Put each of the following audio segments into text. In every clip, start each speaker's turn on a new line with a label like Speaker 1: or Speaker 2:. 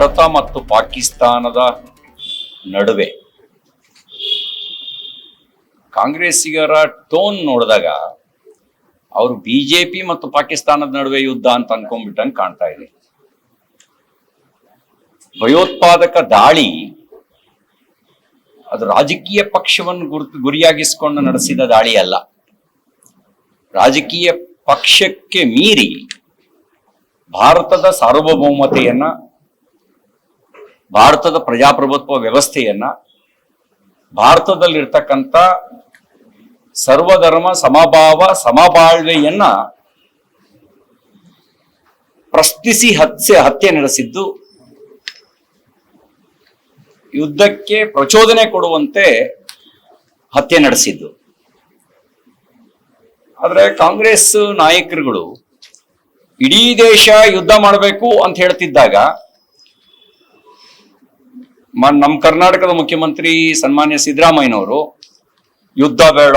Speaker 1: ಭಾರತ ಮತ್ತು ಪಾಕಿಸ್ತಾನದ ನಡುವೆ. ಕಾಂಗ್ರೆಸ್ಸಿಗರ ಟೋನ್ ನೋಡಿದಾಗ ಅವರು ಬಿಜೆಪಿ ಮತ್ತು ಪಾಕಿಸ್ತಾನದ ನಡುವೆ ಯುದ್ಧ ಅಂತ ಅನ್ಕೊಂಡ್ಬಿಟ್ಟಂಗೆ ಕಾಣ್ತಾ ಇದೆ. ಭಯೋತ್ಪಾದಕ ದಾಳಿ ಅದು ರಾಜಕೀಯ ಪಕ್ಷವನ್ನು ಗುರುತು ಗುರಿಯಾಗಿಸಿಕೊಂಡು ನಡೆಸಿದ ದಾಳಿ ಅಲ್ಲ. ರಾಜಕೀಯ ಪಕ್ಷಕ್ಕೆ ಮೀರಿ ಭಾರತದ ಸಾರ್ವಭೌಮತೆಯನ್ನ ಭಾರತದ ಪ್ರಜಾಪ್ರಭುತ್ವ ವ್ಯವಸ್ಥೆಯನ್ನ ಭಾರತದಲ್ಲಿರ್ತಕ್ಕಂಥ ಸರ್ವಧರ್ಮ ಸಮಭಾವ ಸಮಬಾಳ್ವೆಯನ್ನ ಪ್ರಶ್ನಿಸಿ ಹತ್ಯೆ ಹತ್ಯೆ ನಡೆಸಿದ್ದು ಯುದ್ಧಕ್ಕೆ ಪ್ರಚೋದನೆ ಕೊಡುವಂತೆ ಹತ್ಯೆ ನಡೆಸಿದ್ದು. ಆದ್ರೆ ಕಾಂಗ್ರೆಸ್ ನಾಯಕರುಗಳು ಇಡೀ ದೇಶ ಯುದ್ಧ ಮಾಡಬೇಕು ಅಂತ ಹೇಳ್ತಿದ್ದಾಗ ನಮ್ಮ ಕರ್ನಾಟಕದ ಮುಖ್ಯಮಂತ್ರಿ ಸನ್ಮಾನ್ಯ ಸಿದ್ದರಾಮಯ್ಯನವರು, ಯುದ್ಧ ಬೇಡ,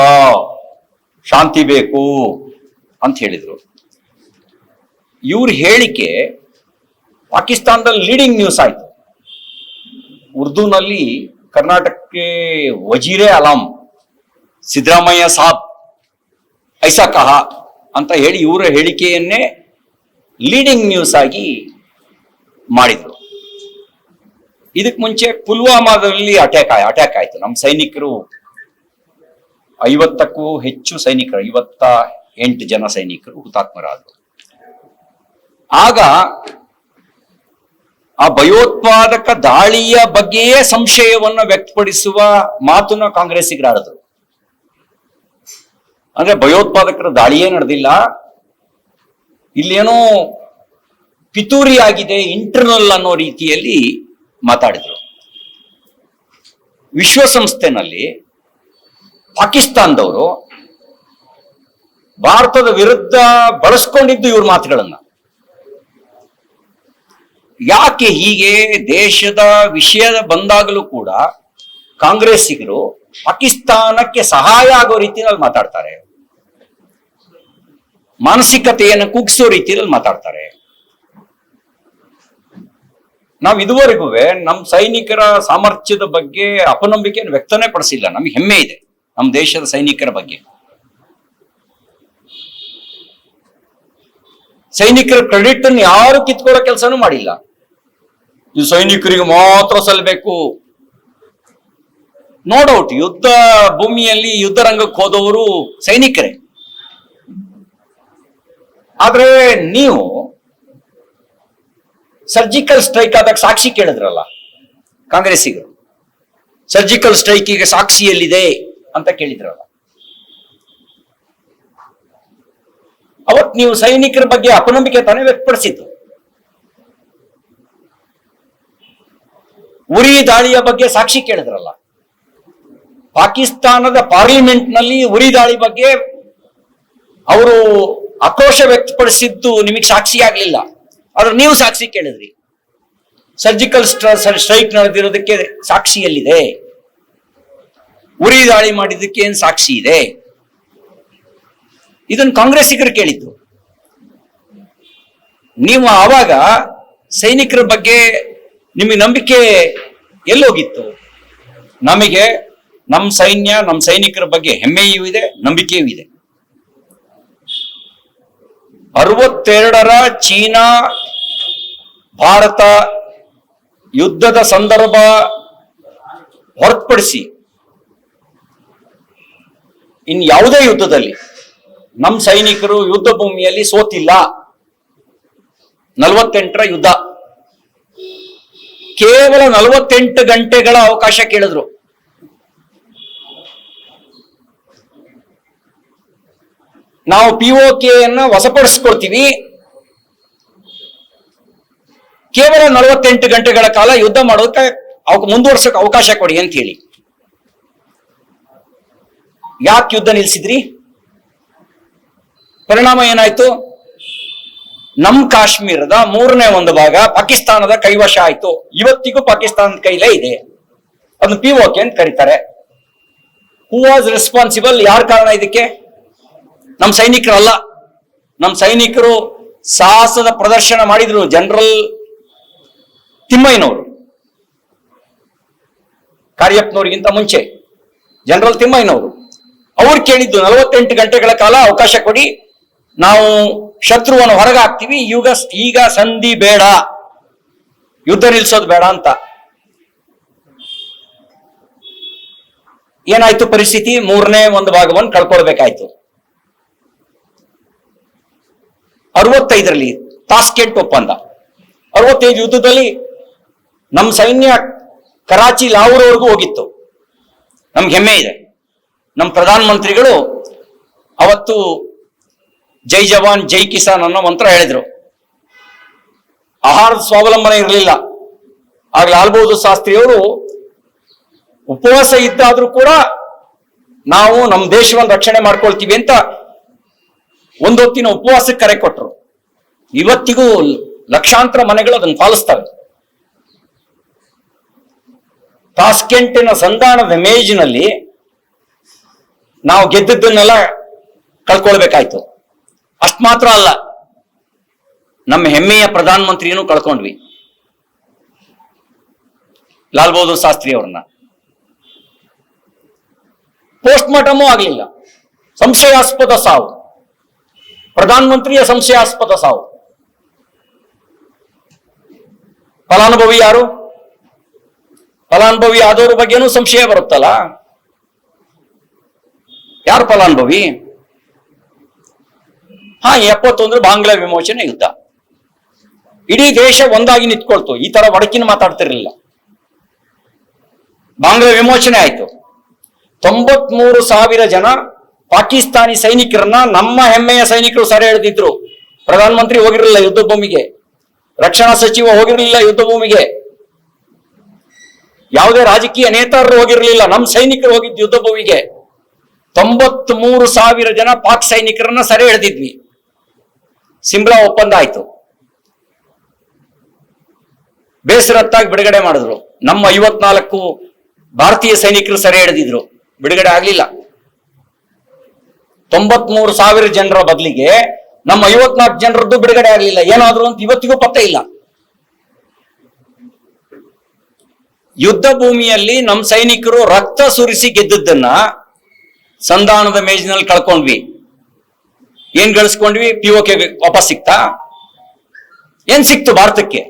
Speaker 1: ಶಾಂತಿ ಬೇಕು ಅಂತ ಹೇಳಿದರು. ಇವ್ರ ಹೇಳಿಕೆ ಪಾಕಿಸ್ತಾನದಲ್ಲಿ ಲೀಡಿಂಗ್ ನ್ಯೂಸ್ ಆಯ್ತು. ಉರ್ದುನಲ್ಲಿ ಕರ್ನಾಟಕಕ್ಕೆ ವಜೀರೆ ಅಲಾಂ, ಸಿದ್ದರಾಮಯ್ಯ ಸಾಬ್ ಐಸಾ ಕಹ ಅಂತ ಹೇಳಿ ಇವರ ಹೇಳಿಕೆಯನ್ನೇ ಲೀಡಿಂಗ್ ನ್ಯೂಸ್ ಆಗಿ ಮಾಡಿದ್ರು. ಇದಕ್ ಮುಂಚೆ ಪುಲ್ವಾಮಾದಲ್ಲಿ ಅಟ್ಯಾಕ್ ಅಟ್ಯಾಕ್ ಆಯ್ತು. ನಮ್ಮ ಸೈನಿಕರು ಐವತ್ತಕ್ಕೂ ಹೆಚ್ಚು ಸೈನಿಕರು, ಐವತ್ತ ಎಂಟು ಜನ ಸೈನಿಕರು ಹುತಾತ್ಮರಾದರು. ಆಗ ಆ ಭಯೋತ್ಪಾದಕ ದಾಳಿಯ ಬಗ್ಗೆಯೇ ಸಂಶಯವನ್ನ ವ್ಯಕ್ತಪಡಿಸುವ ಮಾತನ್ನ ಕಾಂಗ್ರೆಸ್ಸಿಗರಾಡಿದ್ರು ಅಂದ್ರೆ ಭಯೋತ್ಪಾದಕರ ದಾಳಿಯೇ ನಡೆದಿಲ್ಲ. ಇಲ್ಲೇನೋ ಪಿತೂರಿ ಆಗಿದೆ ಇಂಟರ್ನಲ್ ಅನ್ನೋ ರೀತಿಯಲ್ಲಿ ಮಾತಾಡಿದ್ರು. ವಿಶ್ವಸಂಸ್ಥೆನಲ್ಲಿ ಪಾಕಿಸ್ತಾನದವರು ಭಾರತದ ವಿರುದ್ಧ ಬಳಸ್ಕೊಂಡಿದ್ದು ಇವ್ರ ಮಾತುಗಳನ್ನ. ಯಾಕೆ ಹೀಗೆ ದೇಶದ ವಿಷಯದ ಬಂದಾಗಲೂ ಕೂಡ ಕಾಂಗ್ರೆಸ್ಸಿಗರು ಪಾಕಿಸ್ತಾನಕ್ಕೆ ಸಹಾಯ ಆಗೋ ರೀತಿಯಲ್ಲಿ ಮಾತಾಡ್ತಾರೆ. ಮಾನಸಿಕತೆಯನ್ನು ಕುಗ್ಸೋ ರೀತಿಯಲ್ಲಿ ಮಾತಾಡ್ತಾರೆ. ನಾವು ಇದುವರೆಗೂ ನಮ್ಮ ಸೈನಿಕರ ಸಾಮರ್ಥ್ಯದ ಬಗ್ಗೆ ಅಪನಂಬಿಕೆಯನ್ನು ವ್ಯಕ್ತನೇ ಪಡಿಸಿಲ್ಲ. ನಮ್ಗೆ ಹೆಮ್ಮೆ ಇದೆ ನಮ್ಮ ದೇಶದ ಸೈನಿಕರ ಬಗ್ಗೆ. ಸೈನಿಕರ ಕ್ರೆಡಿಟ್ ಅನ್ನು ಯಾರು ಕಿತ್ಕೊಳ್ಳೋ ಕೆಲಸನೂ ಮಾಡಿಲ್ಲ. ಇದು ಸೈನಿಕರಿಗೆ ಮಾತ್ರ ಸಲ್ಲಬೇಕು ನೋ ಡೌಟ್ ಯುದ್ಧ ಭೂಮಿಯಲ್ಲಿ ಯುದ್ಧ ರಂಗಕ್ಕೆ ಹೋದವರು ಸೈನಿಕರೇ. ಆದ್ರೆ ನೀವು ಸರ್ಜಿಕಲ್ ಸ್ಟ್ರೈಕ್ ಆದಾಗ ಸಾಕ್ಷಿ ಕೇಳಿದ್ರಲ್ಲ? ಕಾಂಗ್ರೆಸ್ಸಿಗರು. ಸರ್ಜಿಕಲ್ ಸ್ಟ್ರೈಕ್ ಈಗ ಸಾಕ್ಷಿಯಲ್ಲಿದೆ ಅಂತ ಕೇಳಿದ್ರಲ್ಲ. ಅವತ್ ನೀವು ಸೈನಿಕರ ಬಗ್ಗೆ ಅಪನಂಬಿಕೆ ತಾನೇ ವ್ಯಕ್ತಪಡಿಸಿದ್ದು. ಉರಿ ದಾಳಿಯ ಬಗ್ಗೆ ಸಾಕ್ಷಿ ಕೇಳಿದ್ರಲ್ಲ. ಪಾಕಿಸ್ತಾನದ ಪಾರ್ಲಿಮೆಂಟ್ನಲ್ಲಿ ಉರಿ ದಾಳಿ ಬಗ್ಗೆ ಅವರು ಆಕ್ರೋಶ ವ್ಯಕ್ತಪಡಿಸಿದ್ದು ನಿಮಗೆ ಸಾಕ್ಷಿ ಆಗ್ಲಿಲ್ಲ. ಆದ್ರೆ ನೀವು ಸಾಕ್ಷಿ ಕೇಳಿದ್ರಿ. ಸರ್ಜಿಕಲ್ ಸ್ಟ್ರೈಕ್ ನಡೆದಿರೋದಕ್ಕೆ ಸಾಕ್ಷಿ ಎಲ್ಲಿದೆ ಉರಿ ದಾಳಿ ಮಾಡಿದ್ದಕ್ಕೆ ಏನ್ ಸಾಕ್ಷಿ ಇದೆ? ಇದನ್ನ ಕಾಂಗ್ರೆಸ್ಸಿಗರು ಕೇಳಿದ್ದು. ನೀವು ಆವಾಗ ಸೈನಿಕರ ಬಗ್ಗೆ ನಿಮಗೆ ನಂಬಿಕೆ ಎಲ್ಲೋಗಿತ್ತು? ನಮಗೆ ನಮ್ಮ ಸೈನ್ಯ ನಮ್ಮ ಸೈನಿಕರ ಬಗ್ಗೆ ಹೆಮ್ಮೆಯೂ ಇದೆ, ನಂಬಿಕೆಯೂ ಇದೆ. ಅರವತ್ತೆರಡರ ಚೀನಾ ಭಾರತ ಯುದ್ಧದ ಸಂದರ್ಭ ಹೊರತುಪಡಿಸಿ ಇನ್ ಯಾವುದೇ ಯುದ್ಧದಲ್ಲಿ ನಮ್ಮ ಸೈನಿಕರು ಯುದ್ಧ ಭೂಮಿಯಲ್ಲಿ ಸೋತಿಲ್ಲ. ನಲವತ್ತೆಂಟರ ಯುದ್ಧ. ಕೇವಲ ನಲವತ್ತೆಂಟು ಗಂಟೆಗಳ ಅವಕಾಶ ಕೇಳಿದ್ರು. ನಾವು ಪಿ ಒ ವಶಪಡಿಸ್ಕೊಳ್ತೀವಿ. ಕೇವಲ ನಲವತ್ತೆಂಟು ಗಂಟೆಗಳ ಕಾಲ ಯುದ್ಧ ಮಾಡೋಕೆ ಅವಕ್ಕೆ ಮುಂದುವರ್ಸಕ್ಕೆ ಅವಕಾಶ ಕೊಡಿ ಅಂತ ಹೇಳಿ. ಯಾಕೆ ಯುದ್ಧ ನಿಲ್ಸಿದ್ರಿ? ಪರಿಣಾಮ ಏನಾಯ್ತು? ನಮ್ ಕಾಶ್ಮೀರದ ಮೂರನೇ ಒಂದು ಭಾಗ ಪಾಕಿಸ್ತಾನದ ಕೈವಶ ಆಯ್ತು. ಇವತ್ತಿಗೂ ಪಾಕಿಸ್ತಾನದ ಕೈಲೇ ಇದೆ. ಅದನ್ನ ಪಿ ಓಕೆ ಅಂತ ಕರೀತಾರೆ. ಹೂ ವಾಸ್ ರೆಸ್ಪಾನ್ಸಿಬಲ್ ಯಾರ ಕಾರಣ ಇದಕ್ಕೆ? ನಮ್ಮ ಸೈನಿಕರಲ್ಲ. ನಮ್ಮ ಸೈನಿಕರು ಸಾಹಸದ ಪ್ರದರ್ಶನ ಮಾಡಿದ್ರು. ಜನರಲ್ ತಿಮ್ಮಯ್ಯನವರು. ಕಾರ್ಯಪ್ಪನವರಿಗಿಂತ ಮುಂಚೆ ಜನರಲ್ ತಿಮ್ಮಯ್ಯನವರು. ಅವ್ರು ಕೇಳಿದ್ದು ನಲವತ್ತೆಂಟು ಗಂಟೆಗಳ ಕಾಲ ಅವಕಾಶ ಕೊಡಿ, ನಾವು ಶತ್ರುವನ್ನು ಹೊರಗೆ ಹಾಕ್ತೀವಿ ಈಗ ಈಗ ಸಂಧಿ ಬೇಡ, ಯುದ್ಧ ನಿಲ್ಸೋದು ಬೇಡ ಅಂತ. ಏನಾಯ್ತು ಪರಿಸ್ಥಿತಿ? ಮೂರನೇ ಒಂದು ಭಾಗವನ್ನು ಕಳ್ಕೊಳ್ಬೇಕಾಯ್ತು. ಅರವತ್ತೈದರಲ್ಲಿ ತಾಸ್ಕೆಂಟ್ ಒಪ್ಪಂದ. ಅರವತ್ತೈದು ಯುದ್ಧದಲ್ಲಿ ನಮ್ಮ ಸೈನ್ಯ ಕರಾಚಿ ಲಾಹೋರ್ವರೆಗೂ ಹೋಗಿತ್ತು. ನಮ್ಗೆ ಹೆಮ್ಮೆ ಇದೆ. ನಮ್ಮ ಪ್ರಧಾನ ಮಂತ್ರಿಗಳು ಅವತ್ತು ಜೈ ಜವಾನ್, ಜೈ ಕಿಸಾನ್ ಅನ್ನೋ ಮಂತ್ರ ಹೇಳಿದ್ರು. ಆಹಾರದ ಸ್ವಾವಲಂಬನೆ ಇರಲಿಲ್ಲ. ಆಗ ಲಾಲ್ ಬಹದ್ದೂರ್ ಶಾಸ್ತ್ರಿಯವರು ಉಪವಾಸ ಇದ್ದಾದ್ರೂ ಕೂಡ ನಾವು ನಮ್ಮ ದೇಶವನ್ನು ರಕ್ಷಣೆ ಮಾಡ್ಕೊಳ್ತೀವಿ ಅಂತ ಒಂದೊತ್ತಿನ ಉಪವಾಸಕ್ಕೆ ಕರೆ ಕೊಟ್ಟರು ಇವತ್ತಿಗೂ ಲಕ್ಷಾಂತರ ಮನೆಗಳು ಅದನ್ನು ಪಾಲಿಸ್ತವೆ. ತಾಸ್ಕೆಂಟಿನ ಸಂಧಾನದ ಮೇಜಿನಲ್ಲಿ ನಾವು ಗೆದ್ದದ್ದನ್ನೆಲ್ಲ ಕಳ್ಕೊಳ್ಬೇಕಾಯ್ತು. ಅಷ್ಟು ಮಾತ್ರ ಅಲ್ಲ, ನಮ್ಮ ಹೆಮ್ಮೆಯ ಪ್ರಧಾನ ಮಂತ್ರಿಯನ್ನು ಕಳ್ಕೊಂಡ್ವಿ. ಲಾಲ್ ಬಹದ್ದೂರ್ ಶಾಸ್ತ್ರಿ ಅವ್ರನ್ನ. ಪೋಸ್ಟ್ ಮಾರ್ಟಮೂ ಆಗಲಿಲ್ಲ. ಸಂಶಯಾಸ್ಪದ ಸಾವು. ಪ್ರಧಾನ ಮಂತ್ರಿಯ ಸಂಶಯಾಸ್ಪದ ಸಾವು. ಫಲಾನುಭವಿ ಯಾರು? ಫಲಾನುಭವಿ ಆದವ್ರ ಬಗ್ಗೆನೂ ಸಂಶಯ ಬರುತ್ತಲ್ಲ? ಯಾರು ಫಲಾನುಭವಿ? ಹಾ ಎಪ್ಪತ್ತೊಂದ್ರ ಬಾಂಗ್ಲಾ ವಿಮೋಚನೆ ಯುದ್ಧ. ಇಡೀ ದೇಶ ಒಂದಾಗಿ ನಿಂತ್ಕೊಳ್ತು. ಈ ತರ ಒಡಕಿನ ಮಾತಾಡ್ತಿರ್ಲಿಲ್ಲ. ಬಾಂಗ್ಲಾ ವಿಮೋಚನೆ ಆಯ್ತು. ತೊಂಬತ್ಮೂರು ಸಾವಿರ ಜನ ಪಾಕಿಸ್ತಾನಿ ಸೈನಿಕರನ್ನ ನಮ್ಮ ಹೆಮ್ಮೆಯ ಸೈನಿಕರು ಸರಿ ಹೇಳಿದ್ರು ಪ್ರಧಾನಮಂತ್ರಿ ಹೋಗಿರಲಿಲ್ಲ ಯುದ್ಧ ಭೂಮಿಗೆ. ರಕ್ಷಣಾ ಸಚಿವ ಹೋಗಿರಲಿಲ್ಲ ಯುದ್ಧ ಭೂಮಿಗೆ. ಯಾವುದೇ ರಾಜಕೀಯ ನೇತಾರರು ಹೋಗಿರಲಿಲ್ಲ. ನಮ್ಮ ಸೈನಿಕರು ಹೋಗಿದ್ದು ಯುದ್ಧ ಭೂಮಿಗೆ ತೊಂಬತ್ ಮೂರು ಸಾವಿರ ಜನ ಪಾಕ್ ಸೈನಿಕರನ್ನ ಸರಿ ಎಳೆದಿದ್ವಿ. ಸಿಮ್ಲಾ ಒಪ್ಪಂದ ಆಯ್ತು. ಬೇಸರತ್ತಾಗಿ ಬಿಡುಗಡೆ ಮಾಡಿದ್ರು. ನಮ್ಮ ಐವತ್ನಾಲ್ಕು ಭಾರತೀಯ ಸೈನಿಕರು ಸರಿ ಹಿಡಿದಿದ್ರು ಬಿಡುಗಡೆ ಆಗ್ಲಿಲ್ಲ. ತೊಂಬತ್ಮೂರು ಸಾವಿರ ಜನರ ಬದಲಿಗೆ ನಮ್ಮ ಐವತ್ನಾಲ್ಕು ಜನರದ್ದು ಬಿಡುಗಡೆ ಆಗ್ಲಿಲ್ಲ. ಏನಾದ್ರು ಅಂತ ಇವತ್ತಿಗೂ ಪತ್ತೆ ಇಲ್ಲ. ಯುದ್ಧ ಭೂಮಿಯಲ್ಲಿ ನಮ್ಮ ಸೈನಿಕರು ರಕ್ತ ಸುರಿಸಿ ಗೆದ್ದದ್ದನ್ನ ಸಂಧಾನದ ಮೇಜಿನಲ್ಲಿ ಕಳ್ಕೊಂಡ್ವಿ. ಏನ್ ಗಳಿಸ್ಕೊಂಡ್ವಿ? ಪಿ ಕೆ ವಾಪಸ್ ಸಿಕ್ತಾ? ಏನ್ ಸಿಕ್ತು ಭಾರತಕ್ಕೆ?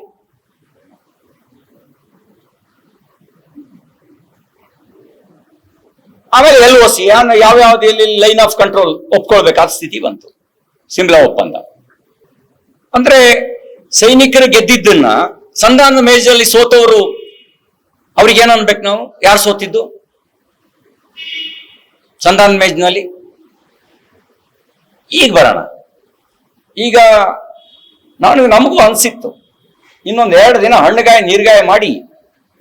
Speaker 1: ಆಮೇಲೆ ಎಲ್ ಒ ಸಿ ಯಾವ ಯಾವ್ದು ಎಲ್ಲಿ ಲೈನ್ ಆಫ್ ಕಂಟ್ರೋಲ್ ಒಪ್ಕೊಳ್ಬೇಕಾದ ಸ್ಥಿತಿ ಬಂತು. ಸಿಮ್ಲಾ ಒಪ್ಪಂದ. ಅಂದ್ರೆ ಸೈನಿಕರು ಗೆದ್ದಿದ್ದನ್ನ ಸಂಧಾನದ ಮೇಜಲ್ಲಿ ಸೋತವರು ಅವ್ರಿಗೆ ಏನು ಅನ್ಬೇಕು ನಾವು? ಯಾರು ಸೋತಿದ್ದು? ಸಂಧಾನ ಮೇಜ್ನಲ್ಲಿ. ಈಗ ಬರೋಣ. ಈಗ ನಾನು ನಮಗೂ ಅನ್ಸಿತ್ತು. ಇನ್ನೊಂದು ಎರಡು ದಿನ ಹಣ್ಣುಗಾಯ, ನೀರ್ಗಾಯ ಮಾಡಿ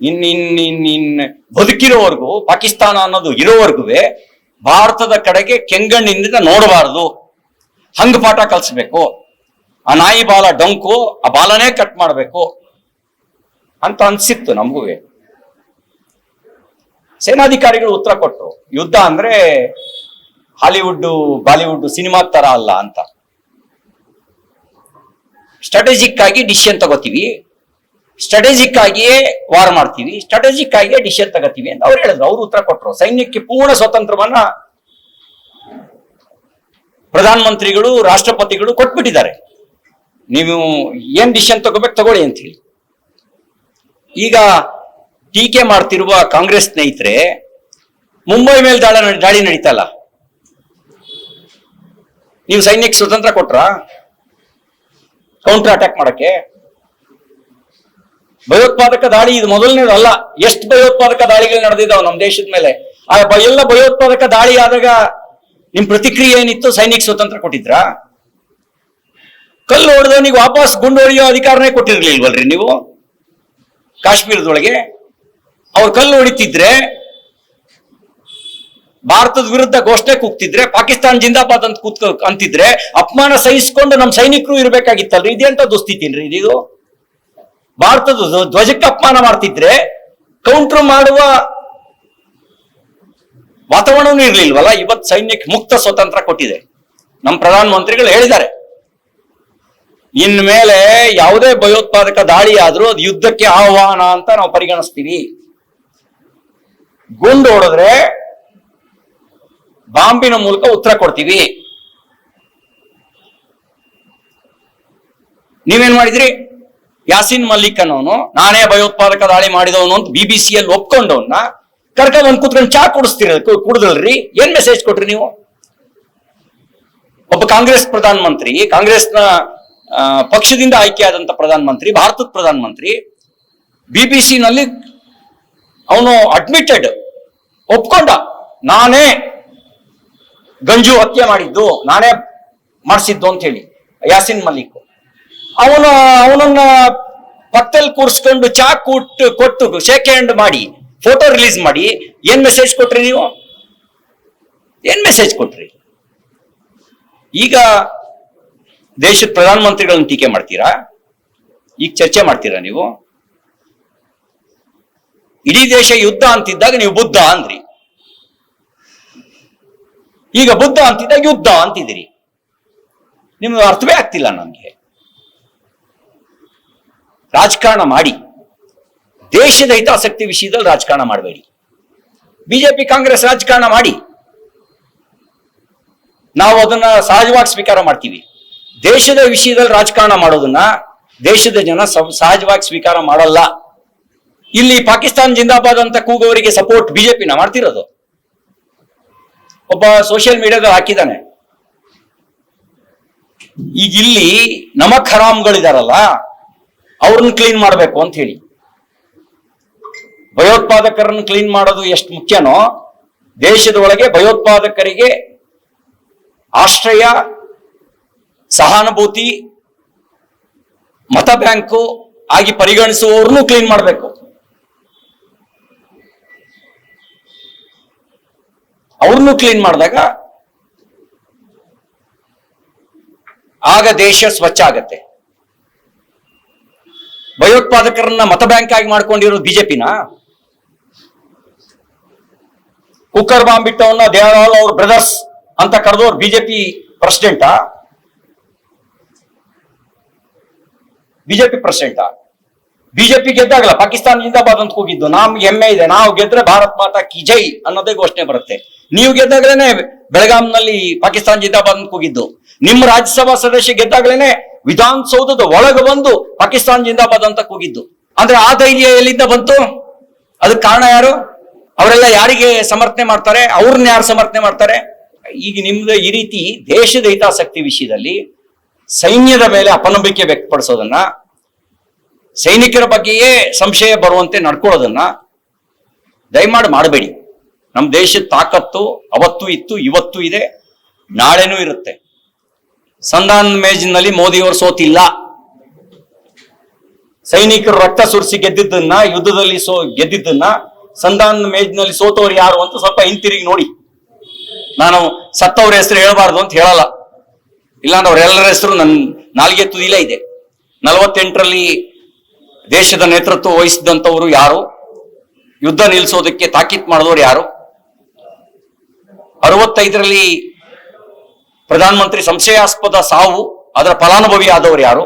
Speaker 1: ಇನ್ ಇನ್ ಇನ್ ಇನ್ ಬದುಕಿರೋವರೆಗೂ, ಪಾಕಿಸ್ತಾನ ಅನ್ನೋದು ಇರೋವರೆಗೂ ಭಾರತದ ಕಡೆಗೆ ಕೆಂಗಣ್ಣಿನಿಂದ ನೋಡಬಾರದು. ಹಂಗ ಪಾಠ ಕಲಿಸ್ಬೇಕು. ಆ ನಾಯಿ ಬಾಲ ಡೊಂಕು, ಆ ಬಾಲನೇ ಕಟ್ ಮಾಡಬೇಕು ಅಂತ ಅನ್ಸಿತ್ತು ನಮಗೂ ಸೇನಾಧಿಕಾರಿಗಳು ಉತ್ತರ ಕೊಟ್ಟರು ಯುದ್ಧ ಅಂದ್ರೆ ಹಾಲಿವುಡ್ ಬಾಲಿವುಡ್ ಸಿನಿಮಾ ತರ ಅಲ್ಲ ಅಂತ. ಸ್ಟ್ರಾಟಜಿಕ್ ಆಗಿ ಡಿಸಿಷನ್ ತಗೋತೀವಿ. ಸ್ಟ್ರಾಟಜಿಕ್ ಆಗಿಯೇ ವಾರ್ ಮಾಡ್ತೀವಿ. ಸ್ಟ್ರಾಟಜಿಕ್ ಆಗಿಯೇ ಡಿಸಿಷನ್ ತಗೋತೀವಿ ಅಂತ ಅವ್ರು ಹೇಳಿದ್ರು. ಅವ್ರು ಉತ್ತರ ಕೊಟ್ಟರು ಸೈನ್ಯಕ್ಕೆ ಪೂರ್ಣ ಸ್ವತಂತ್ರವನ್ನ ಪ್ರಧಾನಮಂತ್ರಿಗಳು, ರಾಷ್ಟ್ರಪತಿಗಳು ಕೊಟ್ಬಿಟ್ಟಿದ್ದಾರೆ. ನೀವು ಏನ್ ಡಿಸಿಷನ್ ತಗೋಬೇಕು ತಗೊಳ್ಳಿ ಅಂತ ಹೇಳಿ. ಈಗ ಟೀಕೆ ಮಾಡ್ತಿರುವ ಕಾಂಗ್ರೆಸ್ ಸ್ನೇಹಿತರೆ, ಮುಂಬೈ ಮೇಲೆ ದಾಳ ದಾಳಿ ನಡೀತಲ್ಲ? ನೀವು ಸೈನ್ಯಕ್ಕೆ ಸ್ವತಂತ್ರ ಕೊಟ್ರ? ಕೌಂಟರ್ ಅಟ್ಯಾಕ್ ಮಾಡಕ್ಕೆ? ಭಯೋತ್ಪಾದಕ ದಾಳಿ ಇದು ಮೊದಲನೇದು ಅಲ್ಲ ಎಷ್ಟು ಭಯೋತ್ಪಾದಕ ದಾಳಿಗಳು ನಡೆದಿದ್ದಾವೆ ನಮ್ಮ ದೇಶದ ಮೇಲೆ? ಆ ಎಲ್ಲ ಭಯೋತ್ಪಾದಕ ದಾಳಿ ಆದಾಗ ನಿಮ್ ಪ್ರತಿಕ್ರಿಯೆ ಏನಿತ್ತು? ಸೈನಿಕ ಸ್ವತಂತ್ರ ಕೊಟ್ಟಿದ್ರಾ? ಕಲ್ಲು ಹೊಡೆದವನಿಗೆ ವಾಪಸ್ ಗುಂಡು ಹೊಡೆಯೋ ಅಧಿಕಾರನೇ ಕೊಟ್ಟಿರ್ಲಿಲ್ವಲ್ರಿ ನೀವು? ಕಾಶ್ಮೀರದೊಳಗೆ? ಅವ್ರು ಕಲ್ಲು ಹೊಡಿತಿದ್ರೆ, ಭಾರತದ ವಿರುದ್ಧ ಘೋಷಣೆ ಕೂಗ್ತಿದ್ರೆ, ಪಾಕಿಸ್ತಾನ ಜಿಂದಾಬಾದ್ ಅಂತ ಕೂತ್ಕೊ ಅಂತಿದ್ರೆ, ಅಪಮಾನ ಸಹಿಸಿಕೊಂಡು ನಮ್ಮ ಸೈನಿಕರು ಇರ್ಬೇಕಾಗಿತ್ತಲ್ರಿ? ಇದೆಂತ ದುಸ್ಥಿತಿನ್ರಿ ಇದು? ಭಾರತದ ಧ್ವಜಕ್ಕೆ ಅಪಮಾನ ಮಾಡ್ತಿದ್ರೆ ಕೌಂಟರ್ ಮಾಡುವ ವಾತಾವರಣವೂ ಇರ್ಲಿಲ್ವಲ್ಲ? ಇವತ್ತು ಸೈನ್ಯಕ್ಕೆ ಮುಕ್ತ ಸ್ವತಂತ್ರ ಕೊಟ್ಟಿದೆ. ನಮ್ಮ ಪ್ರಧಾನ ಮಂತ್ರಿಗಳು ಹೇಳಿದ್ದಾರೆ. ಇನ್ಮೇಲೆ ಯಾವುದೇ ಭಯೋತ್ಪಾದಕ ದಾಳಿ ಆದ್ರೂ ಅದು ಯುದ್ಧಕ್ಕೆ ಆಹ್ವಾನ ಅಂತ ನಾವು ಪರಿಗಣಿಸ್ತೀವಿ. ಗುಂಡು ಹೊಡೆದ್ರೆ ಬಾಂಬಿನ ಮೂಲಕ ಉತ್ತರ ಕೊಡ್ತೀವಿ. ನೀವೇನ್ ಮಾಡಿದ್ರಿ? ಯಾಸಿನ್ ಮಲ್ಲಿಕ್ ಅನ್ನೋನು ನಾನೇ ಭಯೋತ್ಪಾದಕ ದಾಳಿ ಮಾಡಿದವನು ಅಂತ ಬಿ ಬಿ ಸಿಯಲ್ಲಿ ಒಪ್ಕೊಂಡವನ್ನ ಕರ್ಕ ಒಂದು ಕೂತ್ಕೊಂಡು ಚಾ ಕುಡಿಸ್ತೀರ ಕುಡ್ದಲ್ರಿ? ಏನ್ ಮೆಸೇಜ್ ಕೊಟ್ರಿ ನೀವು? ಒಬ್ಬ ಕಾಂಗ್ರೆಸ್ ಪ್ರಧಾನ ಮಂತ್ರಿ, ಕಾಂಗ್ರೆಸ್ನ ಪಕ್ಷದಿಂದ ಆಯ್ಕೆಯಾದಂತ ಪ್ರಧಾನ ಮಂತ್ರಿ, ಭಾರತದ ಪ್ರಧಾನ ಮಂತ್ರಿ ಬಿ ಅವನು ಅಡ್ಮಿಟೆಡ್ ಒಪ್ಕೊಂಡ. ನಾನೇ ಗಂಜು ಹತ್ಯೆ ಮಾಡಿದ್ದು, ನಾನೇ ಮಾಡಿಸಿದ್ದು ಅಂತ ಹೇಳಿ ಯಾಸಿನ್ ಮಲ್ಲಿಕ್. ಅವನು, ಅವನನ್ನ ಪಕ್ಕದಲ್ಲಿ ಕೂರಿಸ್ಕೊಂಡು ಚಾ ಕೊಟ್ಟು ಕೊಟ್ಟು ಶೇಕ್ ಹ್ಯಾಂಡ್ ಮಾಡಿ ಫೋಟೋ ರಿಲೀಸ್ ಮಾಡಿ, ಏನ್ ಮೆಸೇಜ್ ಕೊಟ್ರಿ ನೀವು? ಏನ್ ಮೆಸೇಜ್ ಕೊಟ್ರಿ? ಈಗ ದೇಶದ ಪ್ರಧಾನಮಂತ್ರಿಗಳನ್ನ ಟೀಕೆ ಮಾಡ್ತೀರಾ? ಈಗ ಚರ್ಚೆ ಮಾಡ್ತೀರಾ ನೀವು? ಇಡೀ ದೇಶ ಯುದ್ಧ ಅಂತಿದ್ದಾಗ ನೀವು ಬುದ್ಧ ಅಂದ್ರಿ. ಈಗ ಬುದ್ಧ ಅಂತಿದ್ದಾಗ ಯುದ್ಧ ಅಂತಿದ್ದೀರಿ ನಿಮ್ಗೆ ಅರ್ಥವೇ ಆಗ್ತಿಲ್ಲ ನಮಗೆ. ರಾಜಕಾರಣ ಮಾಡಿ. ದೇಶದ ಹಿತಾಸಕ್ತಿ ವಿಷಯದಲ್ಲಿ ರಾಜಕಾರಣ ಮಾಡಬೇಡಿ. ಬಿಜೆಪಿ, ಕಾಂಗ್ರೆಸ್ ರಾಜಕಾರಣ ಮಾಡಿ. ನಾವು ಅದನ್ನ ಸಹಜವಾಗಿ ಸ್ವೀಕಾರ ಮಾಡ್ತೀವಿ. ದೇಶದ ವಿಷಯದಲ್ಲಿ ರಾಜಕಾರಣ ಮಾಡೋದನ್ನ ದೇಶದ ಜನ ಸಹಜವಾಗಿ ಸ್ವೀಕಾರ ಮಾಡಲ್ಲ. ಇಲ್ಲಿ ಪಾಕಿಸ್ತಾನ್ ಜಿಂದಾಬಾದ್ ಅಂತ ಕೂಗೋರಿಗೆ ಸಪೋರ್ಟ್ ಬಿಜೆಪಿನ ಮಾಡ್ತಿರೋದು. ಒಬ್ಬ ಸೋಷಿಯಲ್ ಮೀಡಿಯಾದಲ್ಲಿ ಹಾಕಿದ್ದಾನೆ. ಈಗ ಇಲ್ಲಿ ನಮಕ್ ಹರಾಮ್ಗಳಿದಾರಲ್ಲ ಅವ್ರನ್ನ ಕ್ಲೀನ್ ಮಾಡಬೇಕು ಅಂತ ಹೇಳಿ. ಭಯೋತ್ಪಾದಕರನ್ನ ಕ್ಲೀನ್ ಮಾಡೋದು ಎಷ್ಟು ಮುಖ್ಯನೋ, ದೇಶದ ಒಳಗೆ ಭಯೋತ್ಪಾದಕರಿಗೆ ಆಶ್ರಯ, ಸಹಾನುಭೂತಿ, ಮತ ಬ್ಯಾಂಕು ಆಗಿ ಪರಿಗಣಿಸುವವ್ರನ್ನೂ ಕ್ಲೀನ್ ಮಾಡಬೇಕು. ಅವ್ರನ್ನೂ ಕ್ಲೀನ್ ಮಾಡಿದಾಗ ಆಗ ದೇಶ ಸ್ವಚ್ಛ ಆಗತ್ತೆ. ಭಯೋತ್ಪಾದಕರನ್ನ ಮತ ಬ್ಯಾಂಕ್ ಆಗಿ ಮಾಡ್ಕೊಂಡಿರೋದು ಬಿಜೆಪಿನ? ಕುಕ್ಕರ್ ಬಾಂಬ್ ಇಟ್ಟವನ್ನ ದೇ ಆರ್ ಆಲ್ ಅವ್ರ ಬ್ರದರ್ಸ್ ಅಂತ ಕರೆದವ್ರು ಬಿಜೆಪಿ ಪ್ರೆಸಿಡೆಂಟಾ ಬಿಜೆಪಿ ಪ್ರೆಸಿಡೆಂಟಾ ಬಿಜೆಪಿ ಗೆದ್ದಾಗಲ್ಲ ಪಾಕಿಸ್ತಾನ ಜಿಂದಾಬಾದ್ ಅಂತ ಕೂಗಿದ್ದು. ನಮ್ಗೆ ಹೆಮ್ಮೆ ಇದೆ. ನಾವು ಗೆದ್ರೆ ಭಾರತ್ ಮಾತಾ ಕಿ ಜೈ ಅನ್ನೋದೇ ಘೋಷಣೆ ಬರುತ್ತೆ. ನೀವು ಗೆದ್ದಾಗಲೇನೆ ಬೆಳಗಾಂನಲ್ಲಿ ಪಾಕಿಸ್ತಾನ ಜಿಂದಾಬಾದ್ ಅಂತ ಕೂಗಿದ್ದು. ನಿಮ್ಮ ರಾಜ್ಯಸಭಾ ಸದಸ್ಯ ಗೆದ್ದಾಗಲೇನೆ ವಿಧಾನಸೌಧದ ಒಳಗೆ ಬಂದು ಪಾಕಿಸ್ತಾನ ಜಿಂದಾಬಾದ್ ಅಂತ ಕೂಗಿದ್ದು. ಅಂದ್ರೆ ಆ ಧೈರ್ಯ ಎಲ್ಲಿಂದ ಬಂತು? ಅದಕ್ಕೆ ಕಾರಣ ಯಾರು? ಅವರೆಲ್ಲ ಯಾರಿಗೆ ಸಮರ್ಥನೆ ಮಾಡ್ತಾರೆ? ಅವ್ರನ್ನ ಯಾರು ಸಮರ್ಥನೆ ಮಾಡ್ತಾರೆ? ಈಗ ನಿಮ್ದು ಈ ರೀತಿ ದೇಶದ ಹಿತಾಸಕ್ತಿ ವಿಷಯದಲ್ಲಿ ಸೈನ್ಯದ ಮೇಲೆ ಅಪನಂಬಿಕೆ ವ್ಯಕ್ತಪಡಿಸೋದನ್ನ ಸೈನಿಕರ ಬಗ್ಗೆಯೇ ಸಂಶಯ ಬರುವಂತೆ ನಡ್ಕೊಳ್ಳೋದನ್ನ ದಯಮಾಡಿ ಮಾಡಬೇಡಿ. ನಮ್ಮ ದೇಶದ ತಾಕತ್ತು ಅವತ್ತು ಇತ್ತು, ಇವತ್ತು ಇದೆ, ನಾಳೆನೂ ಇರುತ್ತೆ. ಸಂಧಾನ ಮೇಜಿನಲ್ಲಿ ಮೋದಿಯವರು ಸೋತಿಲ್ಲ. ಸೈನಿಕರು ರಕ್ತ ಸುರಿಸಿ ಗೆದ್ದಿದ್ದನ್ನ, ಯುದ್ಧದಲ್ಲಿ ಸೋ, ಗೆದ್ದಿದ್ದನ್ನ ಸಂಧಾನ ಮೇಜ್ನಲ್ಲಿ ಸೋತವ್ರು ಯಾರು ಅಂತ ಸ್ವಲ್ಪ ಹಿಂತಿರುಗಿ ನೋಡಿ. ನಾನು ಸತ್ತವ್ರ ಹೆಸರು ಹೇಳಬಾರ್ದು ಅಂತ ಹೇಳಲ್ಲ. ಇಲ್ಲಾಂದ್ರೆ ಅವರೆಲ್ಲರ ಹೆಸರು ನನ್ನ ನಾಲ್ಗೆ ತುದಿಲೇ ಇದೆ. ನಲವತ್ತೆಂಟರಲ್ಲಿ ದೇಶದ ನೇತೃತ್ವ ವಹಿಸಿದಂಥವರು ಯಾರು? ಯುದ್ಧ ನಿಲ್ಲಿಸೋದಕ್ಕೆ ತಾಕೀತ್ ಮಾಡಿದವರು ಯಾರು? ಅರವತ್ತೈದರಲ್ಲಿ ಪ್ರಧಾನಮಂತ್ರಿ ಸಂಶಯಾಸ್ಪದ ಸಾವು, ಅದರ ಫಲಾನುಭವಿ ಆದವರು ಯಾರು?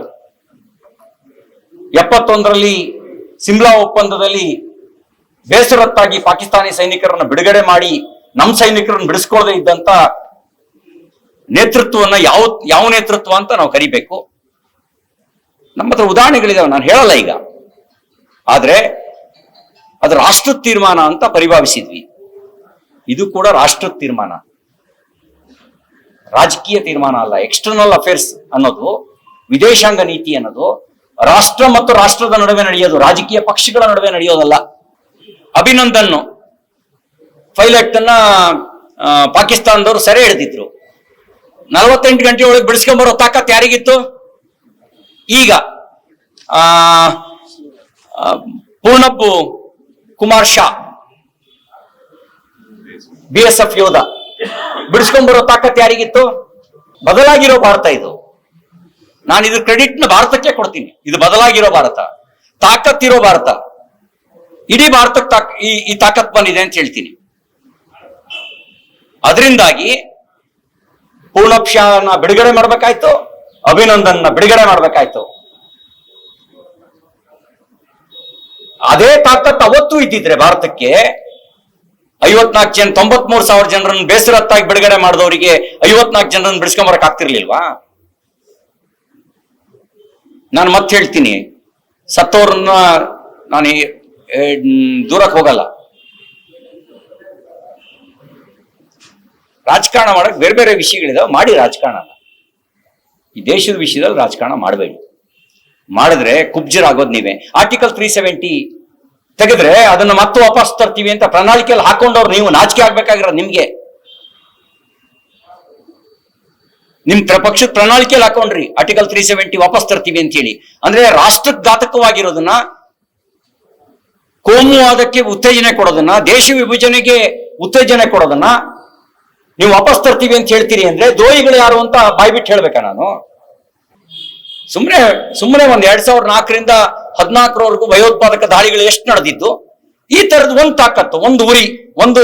Speaker 1: ಎಪ್ಪತ್ತೊಂದರಲ್ಲಿ ಸಿಮ್ಲಾ ಒಪ್ಪಂದದಲ್ಲಿ ಬೇಸರತ್ತಾಗಿ ಪಾಕಿಸ್ತಾನಿ ಸೈನಿಕರನ್ನ ಬಿಡುಗಡೆ ಮಾಡಿ ನಮ್ಮ ಸೈನಿಕರನ್ನ ಬಿಡಿಸ್ಕೊಳ್ಳದೆ ಇದ್ದಂತ ನೇತೃತ್ವವನ್ನ ಯಾವ ಯಾವ ನೇತೃತ್ವ ಅಂತ ನಾವು ಕರಿಬೇಕು. ನಮ್ಮ ಹತ್ರ ಉದಾಹರಣೆಗಳಿದಾವೆ, ನಾನು ಹೇಳಲ್ಲ ಈಗ. ಆದ್ರೆ ಅದು ರಾಷ್ಟ್ರ ತೀರ್ಮಾನ ಅಂತ ಪರಿಭಾವಿಸಿದ್ವಿ. ಇದು ಕೂಡ ರಾಷ್ಟ್ರ ತೀರ್ಮಾನ. ರಾಜಕೀಯ ತೀರ್ಮಾನ ಅಲ್ಲ ಎಕ್ಸ್ಟರ್ನಲ್ ಅಫೇರ್ಸ್ ಅನ್ನೋದು, ವಿದೇಶಾಂಗ ನೀತಿ ಅನ್ನೋದು, ರಾಷ್ಟ್ರ ಮತ್ತು ರಾಷ್ಟ್ರದ ನಡುವೆ ನಡೆಯೋದು, ರಾಜಕೀಯ ಪಕ್ಷಗಳ ನಡುವೆ ನಡೆಯೋದಲ್ಲ. ಅಭಿನಂದನ್ ಪೈಲಟ್ ಪಾಕಿಸ್ತಾನದವರು ಸೆರೆ ಹಿಡಿದಿದ್ರು. ನಲವತ್ತೆಂಟು ಗಂಟೆ ಒಳಗೆ ಬಿಡಿಸ್ಕೊಂಬರೋ ತಾಕತ್ ಯಾರಿಗಿತ್ತು? ಈಗ, ಆ ಪೂರ್ಣಪ್ಪು Kumar Shaw B S F ಯೋಧ. ಬಿಡಿಸ್ಕೊಂಡ್ಬರೋ ತಾಕತ್ ಯಾರಿಗಿತ್ತು? ಬದಲಾಗಿರೋ ಭಾರತ ಇದು. ನಾನು ಇದು ಕ್ರೆಡಿಟ್ನ ಭಾರತಕ್ಕೆ ಕೊಡ್ತೀನಿ. ಇದು ಬದಲಾಗಿರೋ ಭಾರತ. ತಾಕತ್ತಿರೋ ಭಾರತ. ಇಡೀ ಭಾರತಕ್ಕೆ ತಾಕ್, ಈ ತಾಕತ್ ಬಂದಿದೆ ಅಂತ ಹೇಳ್ತೀನಿ. ಅದರಿಂದಾಗಿ ಪೂರ್ಣಪ್ ಶಾನ ಬಿಡುಗಡೆ ಮಾಡ್ಬೇಕಾಯ್ತು. ಅಭಿನಂದನ್ ಬಿಡುಗಡೆ ಮಾಡ್ಬೇಕಾಯ್ತು. ಅದೇ ತಾಕತ್ ಅವತ್ತು ಇದ್ದಿದ್ರೆ ಭಾರತಕ್ಕೆ ಐವತ್ನಾಲ್ಕು ಜನ, ತೊಂಬತ್ಮೂರು ಸಾವಿರ ಜನರನ್ನು ಬೇಸರತ್ತಾಗಿ ಬಿಡುಗಡೆ ಮಾಡಿದವರಿಗೆ ಐವತ್ನಾಲ್ಕು ಜನರನ್ನು ಬಿಡಿಸ್ಕೊಂಬರಕ್ ಆಗ್ತಿರ್ಲಿಲ್ವಾ? ನಾನು ಮತ್ತೆ ಹೇಳ್ತೀನಿ. ಸತ್ತವ್ರನ್ನ ನಾನು ದೂರಕ್ಕೆ ಹೋಗಲ್ಲ. ರಾಜಕಾರಣ ಮಾಡಕ್ ಬೇರೆ ಬೇರೆ ವಿಷಯಗಳಿದಾವೆ, ಮಾಡಿ ರಾಜಕಾರಣ ಈ ದೇಶದ ವಿಷಯದಲ್ಲಿ ರಾಜಕಾರಣ ಮಾಡಬೇಡಿ. ಮಾಡಿದ್ರೆ ಕುಬ್ಜರಾಗೋದು ನೀವೇ. ಆರ್ಟಿಕಲ್ ತ್ರೀ ಸೆವೆಂಟಿ ತೆಗೆದ್ರೆ ಅದನ್ನ ಮತ್ತೆ ವಾಪಸ್ ತರ್ತೀವಿ ಅಂತ ಪ್ರಣಾಳಿಕೆಯಲ್ಲಿ ಹಾಕೊಂಡವ್ರು ನೀವು ನಾಚಿಕೆ ಆಗ್ಬೇಕಾಗಿರೋದು ನಿಮ್ಗೆ. ನಿಮ್ ಪಕ್ಷದ ಪ್ರಣಾಳಿಕೆಯಲ್ಲಿ ಹಾಕೊಂಡ್ರಿ. ಆರ್ಟಿಕಲ್ ತ್ರೀ ಸೆವೆಂಟಿ ವಾಪಸ್ ತರ್ತೀವಿ ಅಂತ ಹೇಳಿ ಅಂದ್ರೆ ರಾಷ್ಟ್ರಕ್ಕೆ ಘಾತಕವಾಗಿರೋದನ್ನ ಕೋಮುವಾದಕ್ಕೆ ಉತ್ತೇಜನೆ ಕೊಡೋದನ್ನ, ದೇಶ ವಿಭಜನೆಗೆ ಉತ್ತೇಜನೆ ಕೊಡೋದನ್ನ ನೀವು ವಾಪಸ್ ತರ್ತೀವಿ ಅಂತ ಹೇಳ್ತೀರಿ ಅಂದ್ರೆ ದ್ರೋಹಿಗಳು ಯಾರು ಅಂತ ಬಾಯ್ಬಿಟ್ಟು ಹೇಳ್ಬೇಕಾ ನಾನು? ಸುಮ್ಮನೆ ಸುಮ್ಮನೆ ಒಂದ್ ಎರಡ್ ಸಾವಿರದ ನಾಲ್ಕರಿಂದ ಹದಿನಾಲ್ಕರವರೆಗೂ ಭಯೋತ್ಪಾದಕ ದಾಳಿಗಳು ಎಷ್ಟು ನಡೆದಿದ್ದು? ಈ ತರದ ಒಂದ್ ತಾಕತ್ತು, ಒಂದು ಉರಿ, ಒಂದು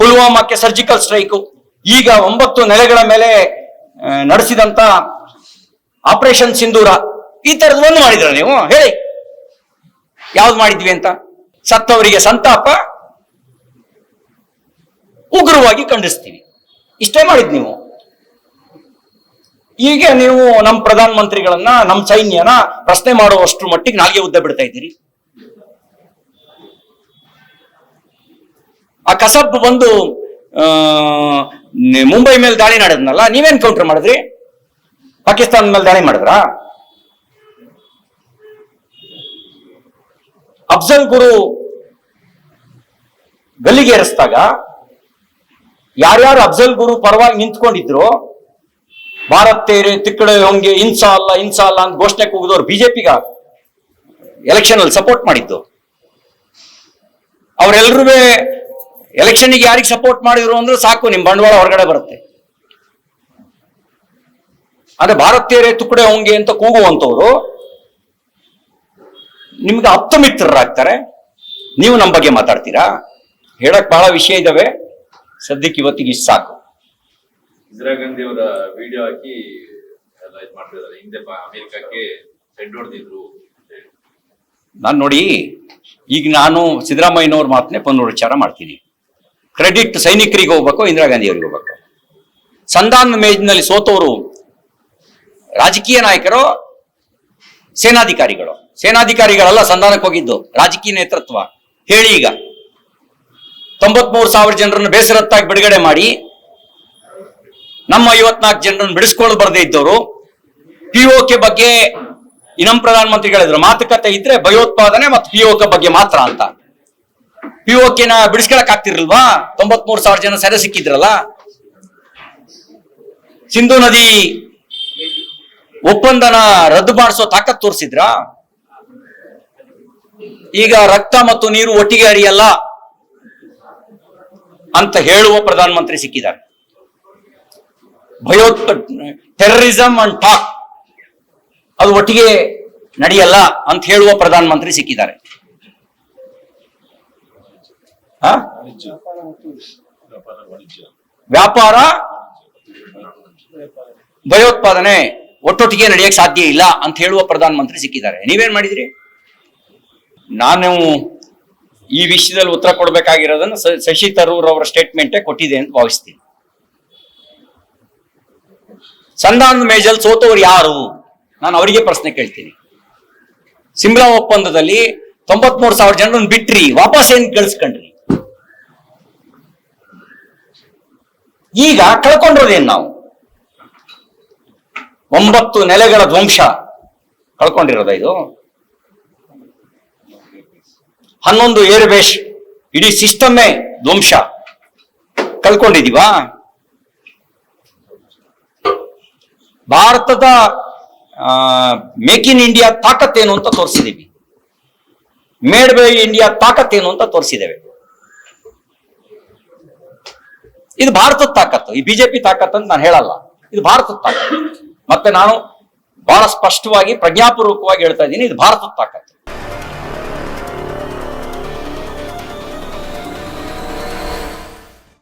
Speaker 1: ಪುಲ್ವಾಮಾಕ್ಕೆ ಸರ್ಜಿಕಲ್ ಸ್ಟ್ರೈಕು, ಈಗ ಒಂಬತ್ತು ನೆಲೆಗಳ ಮೇಲೆ ನಡೆಸಿದಂತ ಆಪರೇಷನ್ ಸಿಂಧೂರ, ಈ ತರದ್ ಒಂದು ಮಾಡಿದ್ರ ನೀವು? ಹೇಳಿ. ಯಾವ್ದು ಮಾಡಿದ್ವಿ ಅಂತ? ಸತ್ತವರಿಗೆ ಸಂತಾಪ, ಉಗ್ರವಾಗಿ ಖಂಡಿಸ್ತೀವಿ. ಇಷ್ಟೇ ಮಾಡಿದ್ ನೀವು. ಈಗ ನೀವು ನಮ್ಮ ಪ್ರಧಾನ ಮಂತ್ರಿಗಳನ್ನ ನಮ್ಮ ಸೈನ್ಯನ ಪ್ರಶ್ನೆ ಮಾಡುವಷ್ಟು ಮಟ್ಟಿಗೆ ನಾಲ್ಗೆ ಉದ್ದ ಬಿಡ್ತಾ ಇದ್ದೀರಿ. ಆ ಕಸಬ್ ಬಂದು ಮುಂಬೈ ಮೇಲೆ ದಾಳಿ ನಡೆದ್ನಲ್ಲ, ನೀವೇನ್ ಕೌಂಟರ್ ಮಾಡಿದ್ರಿ? ಪಾಕಿಸ್ತಾನ ಮೇಲೆ ದಾಳಿ ಮಾಡಿದ್ರಾ? ಅಫ್ಜಲ್ ಗುರು ಗಲ್ಲಿಗೆ ಏರಿಸಿದಾಗ ಯಾರ್ಯಾರು ಅಫ್ಜಲ್ ಗುರು ಪರವಾಗಿ ನಿಂತ್ಕೊಂಡಿದ್ರು, ಭಾರತ್ ತೇರೆ, ತಿಕ್ಕಡೆ ಹೊಂಗೆ, ಇನ್ಸಾ ಅಲ್ಲ ಇನ್ಸಾ ಅಲ್ಲ ಅಂತ ಘೋಷಣೆ ಕೂಗಿದವ್ರು ಬಿಜೆಪಿಗ ಎಲೆಕ್ಷನ್ ಅಲ್ಲಿ ಸಪೋರ್ಟ್ ಮಾಡಿದ್ದು. ಅವರೆಲ್ಲರೂ ಎಲೆಕ್ಷನ್ಗೆ ಯಾರಿಗೆ ಸಪೋರ್ಟ್ ಮಾಡಿದ್ರು ಅಂದ್ರೆ ಸಾಕು, ನಿಮ್ ಬಂಡವಾಳ ಹೊರಗಡೆ ಬರುತ್ತೆ. ಆದ್ರೆ ಭಾರತೀಯರೇ ತುಕಡೆ ಹೊಂಗೆ ಅಂತ ಕೂಗುವಂತವ್ರು ನಿಮ್ಗೆ ಮಿತ್ರರಾಗ್ತಾರೆ. ನೀವು ನಮ್ಮ ಬಗ್ಗೆ ಮಾತಾಡ್ತೀರಾ? ಹೇಳಕ್ ಬಹಳ ವಿಷಯ ಇದಾವೆ. ಸದ್ಯಕ್ಕೆ ಇವತ್ತಿಗೆ ಇಷ್ಟು ಸಾಕು.
Speaker 2: ಇಂದಿರಾ ಗಾಂಧಿ ಅವರ ವಿಡಿಯೋ ಹಾಕಿ ಎಲ್ಲ ಇದ್ ಮಾಡ್ತಿದ್ದಾರೆ. ಹಿಂದೆ ಅಮೆರಿಕಕ್ಕೆ ಸೆಡ್ ಹೊಡೆದಿದ್ರು
Speaker 1: ನಾನು ನೋಡಿ ಈಗ ನಾನು ಸಿದ್ದರಾಮಯ್ಯನವ್ರ ಮಾತನ್ನೇ ಪುನರುಚ್ಚಾರ ಮಾಡ್ತೀನಿ. ಕ್ರೆಡಿಟ್ ಸೈನಿಕರಿಗೆ ಹೋಗ್ಬೇಕು ಇಂದಿರಾ ಗಾಂಧಿ ಅವ್ರಿಗೆ ಹೋಗ್ಬೇಕು. ಸಂಧಾನ ಮೇಜ್ನಲ್ಲಿ ಸೋತವರು ರಾಜಕೀಯ ನಾಯಕರು ಸೇನಾಧಿಕಾರಿಗಳು. ಸೇನಾಧಿಕಾರಿಗಳಲ್ಲ ಸಂಧಾನಕ್ಕೆ ಹೋಗಿದ್ದು. ರಾಜಕೀಯ ನೇತೃತ್ವ. ಹೇಳಿ ಈಗ. ತೊಂಬತ್ಮೂರು ಸಾವಿರ ಜನರನ್ನು ಬೇಸರತ್ತಾಗಿ ಬಿಡುಗಡೆ ಮಾಡಿ ನಮ್ಮ ಐವತ್ನಾಲ್ಕು ಜನರನ್ನು ಬಿಡಿಸ್ಕೊಳ್ಳೋದು ಬರದೇ ಇದ್ದವರು ಪಿಒಕೆ ಬಗ್ಗೆ ಇನ್ನೊಂದು ಪ್ರಧಾನ ಮಂತ್ರಿ ಹೇಳಿದ್ರು. ಮಾತುಕತೆ ಇದ್ರೆ ಭಯೋತ್ಪಾದನೆ ಮತ್ತು ಪಿಒಕೆ ಬಗ್ಗೆ ಮಾತ್ರ ಅಂತ. ಪಿಒಕೆನ ಬಿಡಿಸ್ಕೊಳಕ್ ಆಗ್ತಿರ್ಲ್ವಾ ತೊಂಬತ್ ಮೂರು ಸಾವಿರ ಜನ ಸೆರೆ ಸಿಕ್ಕಿದ್ರಲ್ಲ? ಸಿಂಧು ನದಿ ಒಪ್ಪಂದನ ರದ್ದು ಮಾಡಿಸೋ ತಾಕತ್ ತೋರಿಸಿದ್ರ? ಈಗ ರಕ್ತ ಮತ್ತು ನೀರು ಒಟ್ಟಿಗೆ ಹರಿಯಲ್ಲ. ಅಂತ ಹೇಳುವ ಪ್ರಧಾನಮಂತ್ರಿ ಸಿಕ್ಕಿದ್ದಾರೆ. ಭಯೋತ್ಪ ಟೆರರಿಸಂ ಅಂಡ್ ಟಾಕ್ ಅದು ಒಟ್ಟಿಗೆ ನಡೆಯಲ್ಲ ಅಂತ ಹೇಳುವ ಪ್ರಧಾನಮಂತ್ರಿ ಸಿಕ್ಕಿದ್ದಾರೆ? ವ್ಯಾಪಾರ, ಭಯೋತ್ಪಾದನೆ ಒಟ್ಟೊಟ್ಟಿಗೆ ನಡೆಯಕ್ಕೆ ಸಾಧ್ಯ ಇಲ್ಲ ಅಂತ ಹೇಳುವ ಪ್ರಧಾನಮಂತ್ರಿ ಸಿಕ್ಕಿದ್ದಾರೆ. ನೀವೇನ್ ಮಾಡಿದ್ರಿ? ನಾನು ಈ ವಿಷಯದಲ್ಲಿ ಉತ್ತರ ಕೊಡಬೇಕಾಗಿರೋದನ್ನ ಶಶಿ ತರೂರ್ ಅವರ ಸ್ಟೇಟ್ಮೆಂಟೇ ಕೊಟ್ಟಿದೆ ಅಂತ ಭಾವಿಸ್ತೀನಿ. ಸಂಧಾನದ ಮೇಜಲ್ ಸೋತವರು ಯಾರು? ನಾನು ಅವರಿಗೆ ಪ್ರಶ್ನೆ ಕೇಳ್ತೀನಿ. ಸಿಮ್ಲಾ ಒಪ್ಪಂದದಲ್ಲಿ ತೊಂಬತ್ಮೂರು ಸಾವಿರ ಜನರನ್ನು ಬಿಟ್ರಿ, ವಾಪಸ್ ಏನ್ ಕಳ್ಸ್ಕೊಂಡ್ರಿ? ಈಗ ಕಳ್ಕೊಂಡಿರೋದೇನ್ ನಾವು? ಒಂಬತ್ತು ನೆಲೆಗಳ ಧ್ವಂಸ ಕಳ್ಕೊಂಡಿರೋದ ಇದು? ಹನ್ನೊಂದು ಏರ್ಬೇಸ್ ಇಡೀ ಸಿಸ್ಟಮ್ಮೇ ಧ್ವಂಸ. ಕಲ್ಕೊಂಡಿದೀವಾ ಭಾರತದ ಮೇಕ್ ಇನ್ ಇಂಡಿಯಾ ಏನು ಅಂತ ತೋರಿಸಿದೀವಿ. ಮೇಡ್ ಬೈ ಇಂಡಿಯಾ ತಾಕತ್ತೇನು ಅಂತ ತೋರಿಸಿದ್ದೇವೆ. ಇದು ಭಾರತದ ತಾಕತ್ತು. ಈ ಬಿಜೆಪಿ ತಾಕತ್ತು ಅಂತ ನಾನು ಹೇಳಲ್ಲ. ಇದು ಭಾರತದ ತಾಕತ್ತು. ಮತ್ತೆ ನಾನು ಬಹಳ ಸ್ಪಷ್ಟವಾಗಿ, ಪ್ರಜ್ಞಾಪೂರ್ವಕವಾಗಿ ಹೇಳ್ತಾ ಇದ್ದೀನಿ, ಇದು ಭಾರತದ ತಾಕತ್ತು.